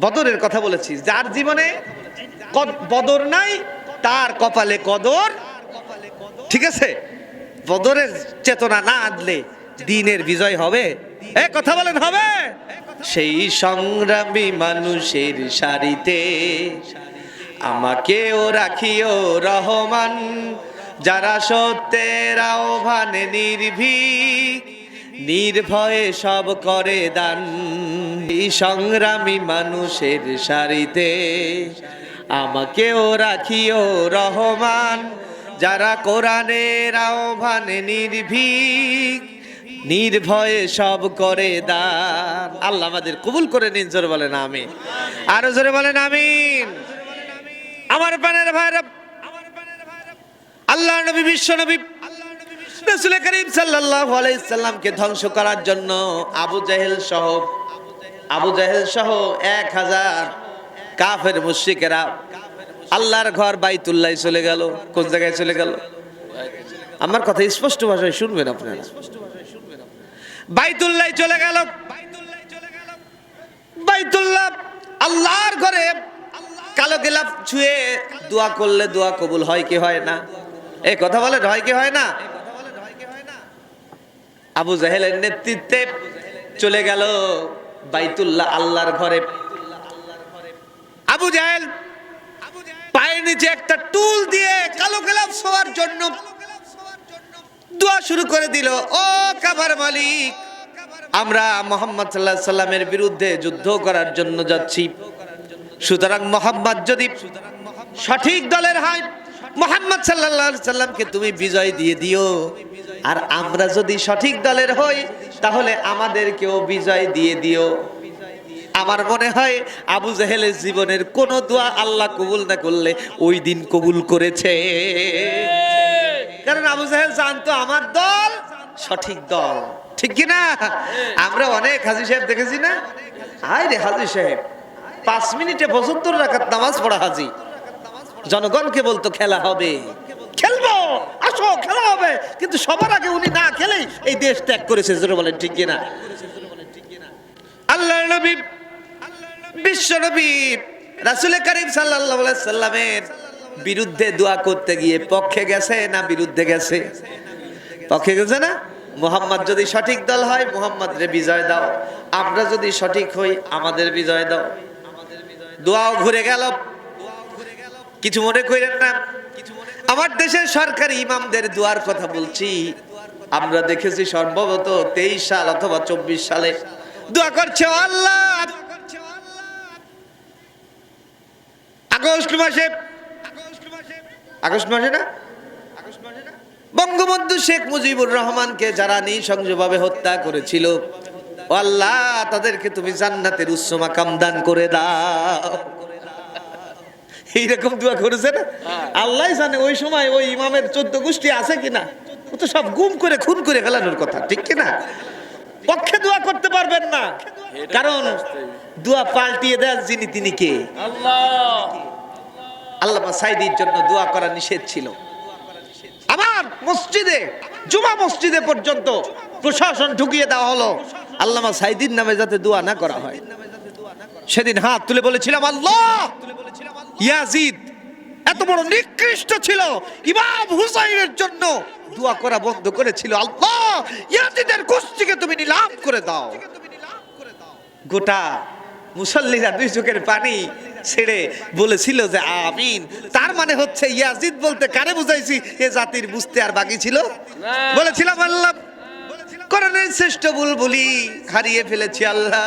বদরের কথা বলেছি। যার জীবনে বদর নাই, তার কপালে কদর। ঠিক আছে? বদরের চেতনা না আনলে দিনের বিজয় হবে। এ, কথা বলেন, হবে। সেই সংগ্রামী মানুষের সারিতে আমাকেও রাখিও রহমান, যারা সত্যের আহ্বানে নির্ভীক। নির্ভয়ে সব করে দান। সংগ্রামী মানুষের সারিতে আমাকেও রাখিও রহমান। যারা কোরআনের আহ্বানে নির্ভীক, নির্ভয়ে সব করে দান। আল্লাহ আমাদের কবুল করে নিন, জোরে বলেন, আমিন। আরও জোরে বলেন, আমিন। আমার পানের ভাইরা আল্লাহ নবী, বিশ্ব নবী রসুল করিম সাল্লাল্লাহু আলাইহি সাল্লামকে ধ্বংস করার জন্য। আবু জাহেল সহ, আবু জাহেল সহ এক হাজার কাফের মুশরিকেরা আল্লাহর ঘর বাইতুল্লাহ চলে গেল। কোন জায়গায় চলে গেল? আমার কথা স্পষ্ট ভাষায় শুনবেন আপনারা। বাইতুল্লাহ চলে গেল। বাইতুল্লাহ আল্লাহর ঘরে কালো গেলাপ ছুঁয়ে দোয়া করলে দোয়া কবুল হয় কি হয় না? এই কথা বলেন, হয় কি হয় না? আবু জাহেলের নেতৃত্বে চলে গেল বাইতুল্লাহ আল্লাহর ঘরে। আবু জাহেল পায়ের নিচে একটা টুল দিয়ে কালো গেলাপ শোয়ার জন্য দোয়া শুরু করে দিল, ও কাবার মালিক, আমরা মোহাম্মদ সাল্লাহ সাল্লামের বিরুদ্ধে যুদ্ধ করার জন্য যাচ্ছি। সুতরাং মোহাম্মদ যদি সঠিক দলের হয় মোহাম্মদ সাল্লাহ সাল্লামকে তুমি বিজয় দিয়ে দিও। আর আমরা যদি সঠিক দলের হই, তাহলে আমাদেরকেও বিজয় দিয়ে দিও। আমার মনে হয় আবু জাহেলের জীবনের কোন দোয়া আল্লাহ কবুল না করলে ওই দিন কবুল করেছে। কারণ আবু জাহেল জানতো আমার দল সঠিক দল। ঠিক কি না? আমরা অনেক হাজি সাহেব দেখেছি না? হাই রে হাজি সাহেব, পাঁচ মিনিটে পঁচাত্তর রাখাত নামাজ পড়া হাজি। জনগণকে বলতো খেলা হবে। খেলব, আসো, খেলা হবে। কিন্তু সবার আগে উনি না খেলেই এই দেশ ত্যাগ করেছে, জোরে বলেন ঠিক কিনা? আল্লাহ নবী, বিশ্ব নবী রাসুল করিম আলাইহি সাল্লামের বিরুদ্ধে দোয়া করতে গিয়ে পক্ষে গেছে না বিরুদ্ধে গেছে? পক্ষে গেছে না? মোহাম্মদ যদি সঠিক দল হয় মোহাম্মদ রে বিজয় দাও। আমরা যদি সঠিক হই, আমাদের বিজয় দাও। দোয়াও ঘুরে গেল। কিছু মনে করেন না। আমার দেশের সরকারি ইমামদের দোয়ার কথা বলছি। আমরা দেখেছি সম্ভবত তেইশ সাল অথবা চব্বিশ সালে। দোয়া করছে আল্লাহ। আগস্ট মাসে আগস্ট মাসে না? বঙ্গবন্ধু শেখ মুজিবুর রহমানকে যারা নৃশংসভাবে হত্যা করেছিল আল্লাহ, তাদেরকে তুমি জান্নাতের উচ্চ মাকাম দান করে দাও। এইরকম দোয়া করেছে না আল্লাহ জানে ওই সময় ওই ইমামের চোদ্দ গোষ্ঠী আছে কিনা। ও তো সব গুম করে খুন করে ফেলানোর কথা ঠিক কিনা? পক্ষে দোয়া করতে পারবেন না। কারণ দোয়া পাল্টিয়ে দেন যিনি তিনি কে? আল্লাহ। সাইদির জন্য দোয়া করা নিষেধ ছিল। আমার মসজিদে জুমা মসজিদে পর্যন্ত প্রশাসন ঢুকিয়ে দেওয়া হলো। আল্লামা সাইদির নামে যাতে দোয়া না করা হয়। সেদিন হাত তুলে বলেছিলাম আল্লাহ! ইয়াজিদ, এত বড় নিকৃষ্ট ছিল ইমাম হুসাইনের জন্য। দোয়া করা বন্ধ করেছিল। আল্লাহ, ইয়াজিদের গোষ্ঠীকে তুমি নিলাম করে দাও। গোটা মুসল্লিরা দুই চোখের পানি ছেড়ে বলেছিল যে আমিন। তার মানে হচ্ছে ইয়াজিদ বলতে কারে বুঝাইছি? এ জাতির বুঝতে আর বাকি ছিল? বলেছিলাম আল্লাহ। করণের শ্রেষ্ঠ বুলবুলি হারিয়ে ফেলেছি আল্লাহ।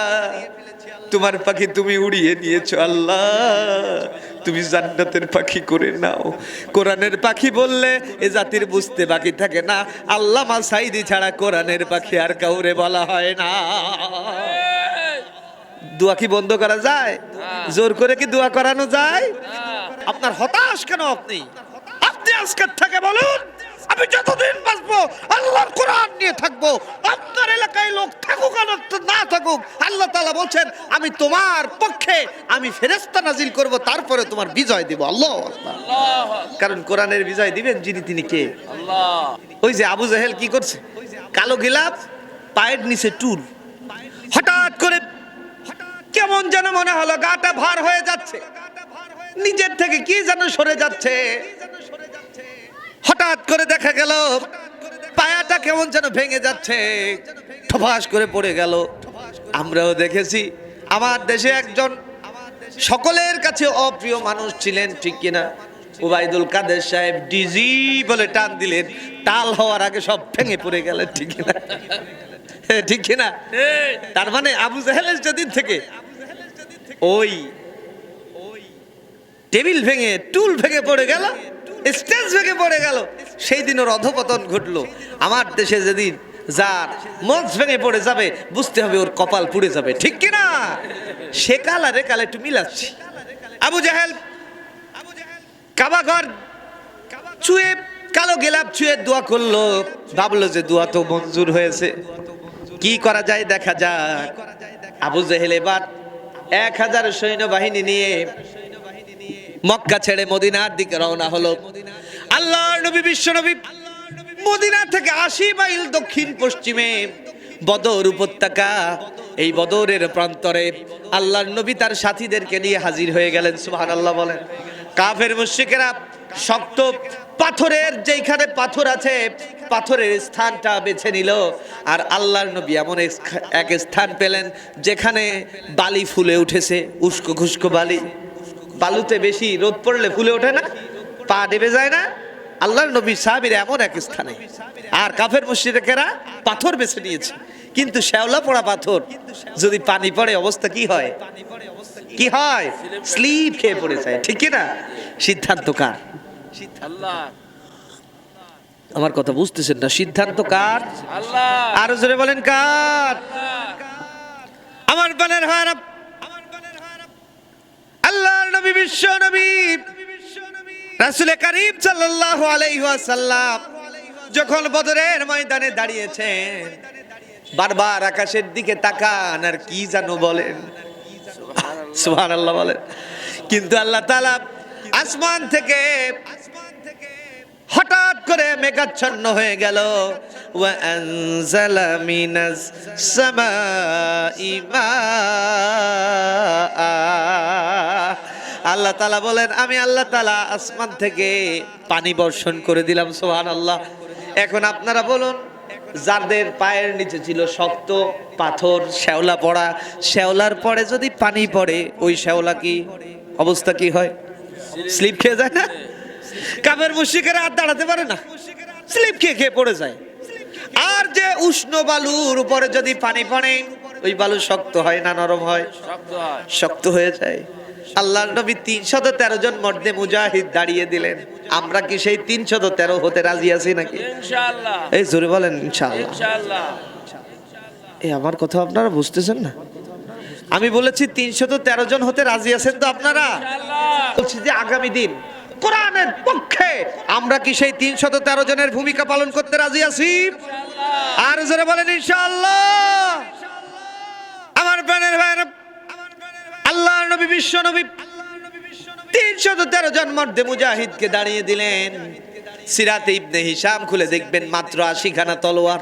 তোমার পাখি তুমি উড়িয়ে নিয়েছো আল্লাহ। তুমি জান্নাতের পাখি করে নাও। কোরআনের পাখি বললে এ জাতির বুঝতে বাকি থাকে না। আল্লামা সাইদি ছাড়া কোরআনের পাখি আর কাউরে বলা হয় না। দোয়া কি বন্ধ করা যায়? জোর করে কি দোয়া করানো যায়? আপনার হতাশ কেন আপনি? আপনি আজকের থেকে বলুন আমি যতদিন বাঁচবো আল্লাহর কোরআন নিয়ে থাকব। আপনার এলাকায় লোক থাকুক আর না থাকুক আল্লাহ তাআলা বলছেন আমি তোমার পক্ষে আমি ফেরেশতা নাজিল করব তারপরে তোমার বিজয় দেব। আল্লাহ কারণ কোরআনের বিজয় দিবেন যিনি তিনি কে? ওই যে আবু জাহেল কি করছে? কালো গিলাপ পায়ের নিচে টুল। হঠাৎ করে কেমন যেন মনে হলো গাটা ভার হয়ে যাচ্ছে। নিজের থেকে কি যেন সরে যাচ্ছে। হঠাৎ করে দেখা গেল পায়াটা কেমন যেন ভেঙে যাচ্ছে। ঠপাস করে পড়ে গেল। আমরাও দেখেছি আমার দেশে একজন সকলের কাছে অপ্রিয় মানুষ ছিলেন ঠিক কিনা? ওবায়দুল কাদের সাহেব ডিজি বলে টান দিলেন টাল হওয়ার আগে সব ভেঙে পড়ে গেলেন ঠিক কিনা? হ্যাঁ, ঠিক কিনা? তার মানে আবু জাহেলের যেদিন থেকে ওই টেবিল ভেঙে টুল ভেঙে পড়ে গেল স্টেজ ভেঙে পড়ে গেল। সেই দিন ওর অধপতন ঘটলো। আমার দেশে যেদিন যার মঞ্চ ভেঙে পড়ে যাবে, বুঝতে হবে ওর কপাল পুড়ে যাবে। ঠিক কিনা সে কাল আর কাল একটু মিলাচ্ছি আবু জাহেল কাবাঘর চুয়ে কালো গেলাপ চুয়ে দোয়া করল। ভাবলো যে দোয়া তো মঞ্জুর হয়েছে। কি করা যায় দেখা যাক। আবু জেহেল এবার এক হাজার সৈন্যবাহিনী নিয়ে মক্কা ছেড়ে মদিনার দিকে রওনা হলো। আল্লাহ নবী, বিশ্ব নবী, মদিনা থেকে আশি মাইল দক্ষিণ পশ্চিমে বদর উপত্যকা, এই বদরের প্রান্তরে আল্লাহর নবী তার সাথীদেরকে নিয়ে হাজির হয়ে গেলেন সুবহান আল্লাহ বলেন। কাফের মুশরিকেরা শক্ত পাথরের যেখানে পাথর আছে, পাথরের স্থানটা বেছে নিল, আর আল্লাহর নবী এমন এক স্থান পেলেন যেখানে বালি ফুলে উঠেছে, উস্কো খুস্কো বালি। বালুতে বেশি রোদ পড়লে ফুলে ওঠে না পা ডেবে যায় না। আল্লাহর নবী সাহাবীর এমন এক স্থানে। আর কাফের মুশরিকেরা পাথর বেছে নিয়েছে। কিন্তু শ্যাওলা পড়া পাথর যদি পানি পড়ে অবস্থা কি হয়? কি হয়? স্লিপ খেয়ে পড়ে যায় ঠিক কি না? সিদ্ধান্ত কার? আমার কথা বুঝতেছেন না সিদ্ধান্ত কার? আরও জোরে বলেন কার? আমার বানের হারা আল্লাহর নবী, বিশ্ব নবী, রাসূল করিম সাল্লাল্লাহু আলাইহি ওয়াসাল্লাম যখন বদরের ময়দানে দাঁড়িয়েছেন, বারবার আকাশের দিকে তাকান, আর কি জানো বলেন? সুবহানাল্লাহ। বলেন। কিন্তু আল্লাহ তাআলা আসমান থেকে হঠাৎ করে মেঘাচ্ছন্ন হয়ে গেল। আল্লাহ তালা বলেন, আমি আল্লাহ তালা আসমান থেকে পানি বর্ষণ করে দিলাম সোহান আল্লাহ এখন আপনারা বলুন, যাদের পায়ের নিচে ছিল শক্ত পাথর, শ্যাওলা পড়া, শ্যাওলার পরে যদি পানি পড়ে, ওই শ্যাওলা কি, অবস্থা কি হয়? স্লিপ খেয়ে যায় না? কাপের মুশিকেরা আর দাঁড়াতে পারে না। স্লিপ খেয়ে খেয়ে পড়ে যায়। আর যে উষ্ণ বালুর উপরে যদি পানি পড়ে ওই বালু শক্ত হয় না নরম হয়? শক্ত হয়ে। যায়। আল্লাহর নবী তিনশত তেরো জন মর্দে মুজাহিদ দাঁড়িয়ে দিলেন। আমরা কি সেই তিনশত তেরো হতে রাজি আছি নাকি? এই জোরে বলেন ইনশাআল্লাহ। এই আমার কথা আপনারা বুঝতেছেন না? আমি বলেছি তিনশত তেরো জন হতে রাজি আছেন তো আপনারা? বলছি যে আগামী দিন কোরআনের পক্ষে। আমরা কি সেই তিনশত তেরো জনের ভূমিকা পালন করতে রাজি আছি? আর যারা বলেন ইনশাআল্লাহ। আমার প্রাণের ভাইয়েরা আল্লাহ নবী বিশ্ব নবী তিনশত তেরো জন মধ্যে মুজাহিদকে দাঁড়িয়ে দিলেন। সিরাতে ইবনে হিসাম খুলে দেখবেন মাত্র আশিখানা তলোয়ার।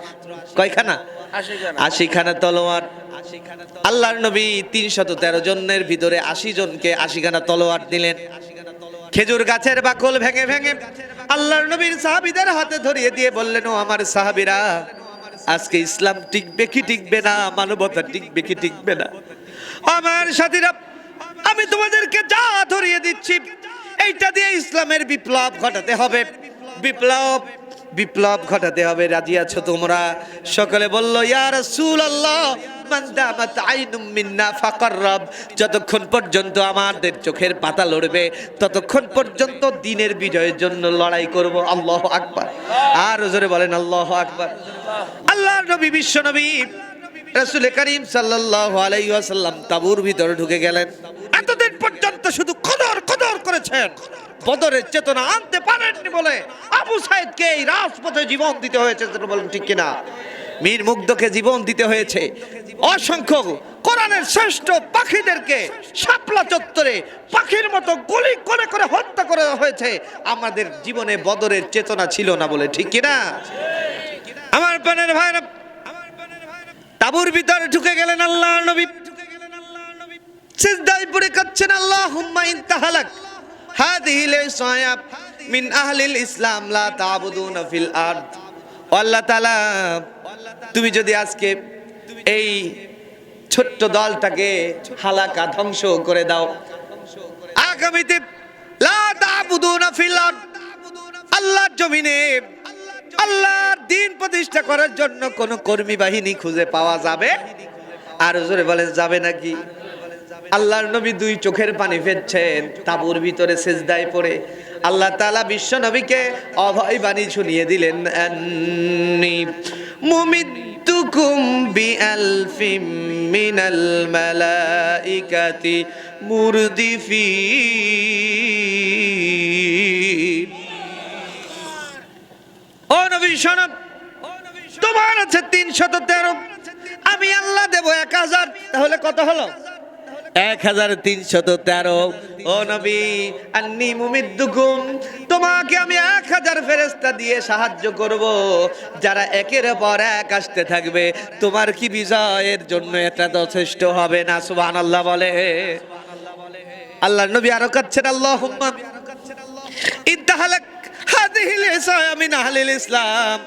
কয়খানা? আশিখানা। আশিখানা তলোয়ার। আল্লাহর নবী তিনশত তেরো জনের ভিতরে আশি জনকে আশিখানা তলোয়ার দিলেন। খেজুর গাছের বাকল ভেঙে ভেঙে আল্লাহর নবীর সাহাবিদের হাতে ধরিয়ে দিয়ে বললেন, ও আমার সাহাবিরা, আজকে ইসলাম টিকবে কি টিকবে না? মানবতা টিকবে কি টিকবে না? আমার সাথীরা, আমি তোমাদেরকে যা ধরিয়ে দিচ্ছি, এইটা দিয়ে ইসলামের বিপ্লব ঘটাতে হবে। বিপ্লব বিপ্লব ঘটাতে হবে, রাজি আছো তোমরা? সকলে বলল, ইয়া মান আইনুম মিন্না ফাকাররাব যতক্ষণ পর্যন্ত আমাদের চোখের পাতা লড়বে, ততক্ষণ পর্যন্ত দিনের বিজয়ের জন্য লড়াই করব। আল্লাহু আকবার। আর জোরে বলেন, আল্লাহু আকবার। আল্লাহর নবী, বিশ্ব নবী, রাসূল করিম সাল্লাল্লাহু আলাইহি ওয়াসাল্লাম তাবুর ভিতরে ঢুকে গেলেন। এতদিন পর্যন্ত শুধু কদর কদর করেছেন। বদরের চেতনা আনতে পারেননি বলে আবু সাইদকে এই রাজপথে জীবন দিতে হয়েছে যেটা বলেন ঠিক কিনা। মীর মুগ্ধকে জীবন দিতে হয়েছে। অসংখ্য কোরআনের শ্রেষ্ঠ পাখিদেরকে শাপলা চত্বরে পাখির মতো গুলি করে করে হত্যা করা হয়েছে। আমাদের জীবনে বদরের চেতনা ছিল না বলে ঠিক কিনা? আমার প্রাণের ভাইরা তাবুর ভিতরে ঢুকে গেলেন আল্লাহ নবী। সিজদায় পড়ে কাচ্ছেন আল্লাহ আল্লাহুম্মা ইনতাহালাক। লাইসায়া মিন আহলিল ইসলাম লা তা'বুদুনা ফিল আরদ। ও আল্লাহ তাআলা, তুমি যদি আজকে এই ছোট্ট দলটাকে হালাকা ধ্বংস করে দাও। আগামীতে আল্লাহর জমিনে, আল্লাহর দিন প্রতিষ্ঠা করার জন্য কোন কর্মী বাহিনী খুঁজে পাওয়া যাবে? আর জোরে বলেন, যাবে নাকি? আল্লাহর নবী দুই চোখের পানি ফেলছেন, তাবুর ভিতরে সেজদায় পড়ে। আল্লাহ তাআলা বিশ্ব নবীকে অভয় বাণী শুনিয়ে দিলেন মুমিদ্দুকুম বিআলফিম মিনাল মালাইকাতি মুরদিফিন ও নবী তোমার আছে তিনশত তেরো। আমি আল্লাহ দেব এক হাজার। তাহলে কত হলো? এক হাজার তিনশত তেরো। ও নবী, আন্নি মুমিদ্দুকুম, তোমাকে আমি এক হাজার ফেরেস্তা দিয়ে সাহায্য করব। যারা একের পর এক আসতে থাকবে, তোমার কি বিজয়ের জন্য এটা যথেষ্ট হবে না? সুবান আল্লাহ বলে। আল্লাহ নবী আরও কাচ্ছেন আল্লাহ ইন্তাহালাক হাদিহিল ইসলাম,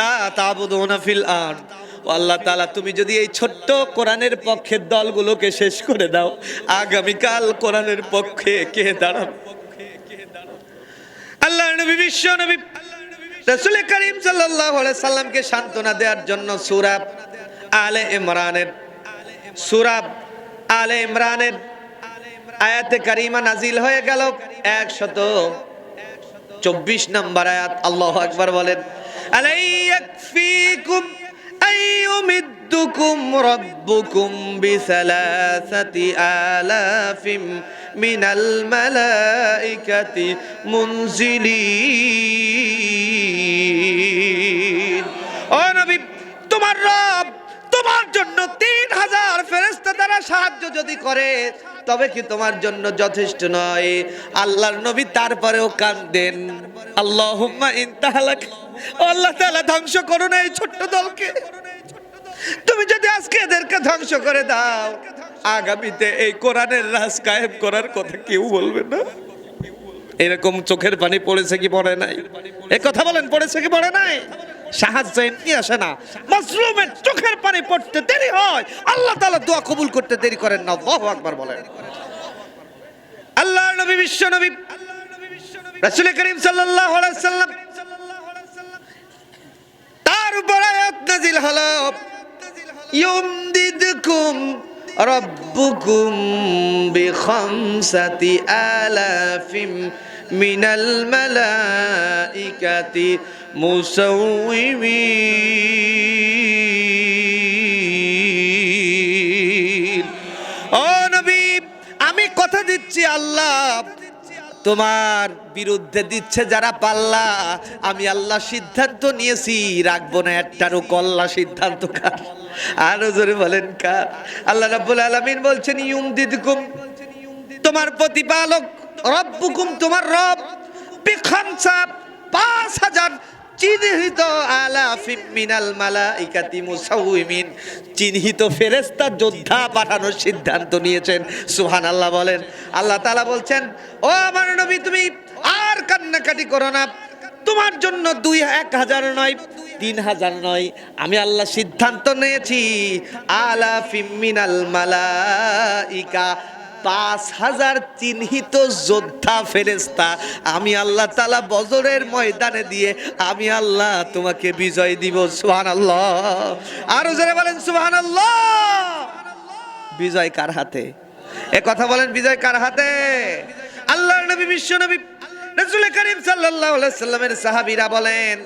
লা তাবুদুনা ফিল আরদ। আল্লাহ তাআলা, তুমি যদি এই ছোট্ট কোরআনের পক্ষের দলগুলোকে শেষ করে দাও, আগামীকাল কোরআনের পক্ষে কে দাঁড়াবে? আল্লাহ নবী বিশ্ব নবী করিম সাল্লামকে সান্ত্বনা দেওয়ার জন্য আলে ইমরানের আলে ইমরানের আয়াতে কারিমা নাজিল হয়ে গেল। একশত চব্বিশ নম্বর আয়াত, আল্লাহ আকবার বলেন, আলাইয়াকফিকুম আইয়ুমিদ্দুকুম রাব্বুকুম বিসালাসাতি আলাফিম মিনাল মালাইকাতি মুনজিলিন ও নবী তোমার রব তোমার জন্য তিন হাজার ফেরেস্তা দ্বারা সাহায্য যদি করে, তবে কি তোমার জন্য যথেষ্ট নয়؟ আল্লাহর নবী তারপরেও কান্দেন। আল্লাহুম্মা ইনতাহালাক। আল্লাহ তাআলা ধ্বংস করো না এই ছোট্ট দলকে। তুমি যদি আজকে এদেরকে ধ্বংস করে দাও, আগামীতে এই কোরআনের রাজ কায়েম করার কথা কেউ বলবে না। এরকম চোখের পানি পড়েছে কি পড়ে নাই? এ কথা বলেন, পড়েছে কি পড়ে নাই? সাহায্য এমনি আসে না। মাশরুমের চোখের পানি পড়তে দেরি হয়। আল্লাহ তাআলা দোয়া কবুল করতে দেরি করেন না। আল্লাহু বলেন। আল্লাহ নবী বিশ্ব নবী। করিম সাল্লাম তার উপর আয়াত নাজিল হলো ইউমদিদকুম রব্বুকুম বিখামসাতি আলাফিম মিনাল মালাইকাতি মুসাউইমিন। ও নবী, আমি কথা দিচ্ছি আল্লাহ। তোমার বিরুদ্ধে দিচ্ছে যারা পাল্লা। আমি আল্লাহ সিদ্ধান্ত নিয়েছি, রাখব না একটারও কল্লা সিদ্ধান্ত কার? আরও জোরে বলেন কার? আল্লাহ রাব্বুল আলামিন বলছেন ইউম দিদকুম তোমার প্রতিপালক রব্বুকুম, তোমার রব বিখামসা পাঁচ হাজার চিহ্নিত আলাফিম মিনাল মালাইকাতি মুসাউমিন চিহ্নিত ফেরেশতা যোদ্ধা পাঠানোর সিদ্ধান্ত নিয়েছেন। সুবহানাল্লাহ বলেন। আল্লাহ তাআলা বলছেন, ও আমার নবী, তুমি আর কান্নাকাটি করো না। তোমার জন্য দুই এক হাজার নয়, তিন হাজার নয়। আমি আল্লাহ সিদ্ধান্ত নিয়েছি আলাফিম মিনাল মালাইকা পাঁচ হাজার চিহ্নিত যোদ্ধা ফেরেস্তা আমি আল্লাহ তালা বজরের ময়দানে দিয়ে আমি আল্লাহ তোমাকে বিজয় দিব সুহান আল্লাহ আরও যারা বলেন সুহান আল্লাহ বিজয় কার হাতে? এ কথা বলেন, বিজয় কার হাতে? আল্লাহর নবী, বিশ্ব নবী, রাসূল করিম আলাইহি সাল্লামের সাহাবীরা বলেন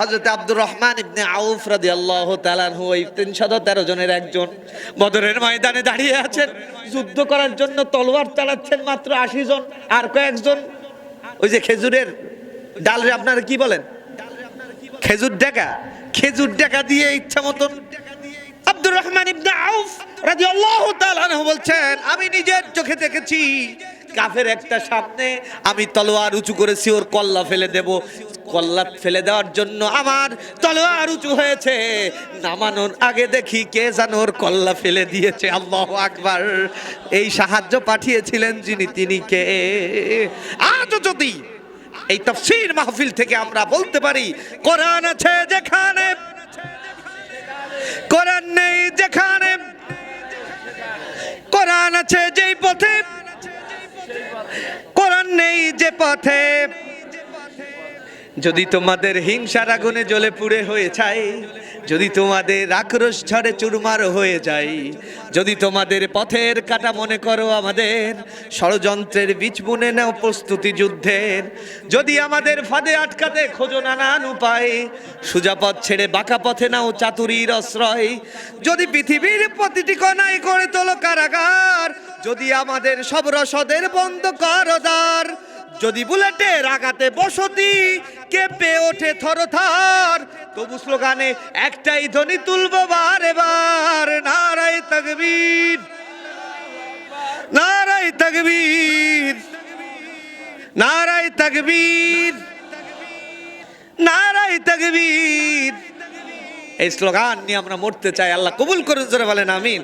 হযরত আব্দুর রহমান ইবনে আউফ রাদিয়াল্লাহু তাআলা আনহু এই 313 জনের একজন বদরের ময়দানে দাঁড়িয়ে আছেন। যুদ্ধ করার জন্য তলোয়ার চালাচ্ছেন মাত্র 80 জন আর কয়েকজন ওই যে খেজুরের ডালরে আপনারা কি বলেন? খেজুর ডেকা। খেজুর ডেকা দিয়ে ইচ্ছা মতন আব্দুর রহমান ইবনে আউফ রাদিয়াল্লাহু তাআলা আনহু বলছেন, আমি নিজের চোখে দেখেছি কাফের একটা সামনে আমি তলোয়ার উঁচু করেছি ওর কল্লা ফেলে দেব। কল্লাত ফেলে দেওয়ার জন্য আমার তলোয়ার উঁচু হয়েছে। নামানোর আগে দেখি কে জানো ওর কল্লা ফেলে দিয়েছে। আল্লাহ আকবার। এই সাহায্য পাঠিয়েছিলেন যিনি, তিনি কে? আজও যদি এই তফসির মাহফিল থেকে আমরা বলতে পারি, কোরআন আছে যেখানে, কোরআন নেই যেখানে, কোরআন আছে যেই পথে, কোরআন নেই যে পথে। যদি তোমাদের হিংসার আগুনে জ্বলে পুড়ে হয়ে যায়, যদি তোমাদের আক্রোশ ঝড়ে চুরমার হয়ে যায়, যদি তোমাদের পথের কাটা মনে করো আমাদের, ষড়যন্ত্রের বীজ বুনে নাও প্রস্তুতি যুদ্ধের। যদি আমাদের ফাঁদে আটকাতে খোঁজো নানান উপায়, সোজা পথ ছেড়ে বাঁকা পথে নাও চাতুরির আশ্রয়। যদি পৃথিবীর প্রতিটি কণায় করে তোলো কারাগার, যদি আমাদের সব রসদের বন্ধ করো দ্বার যদি বুলেটে আঘাতে বসতি, কেঁপে ওঠে থরথর, তবু স্লোগানে একটাই ধ্বনি তুলবো বারে বার নারাই তকবীর নারাই তকবীর নারাই তকবীর নারাই তকবীর। এই স্লোগান নিয়ে আমরা মরতে চাই, আল্লাহ কবুল করুন, জোরে বলেন, আমিন।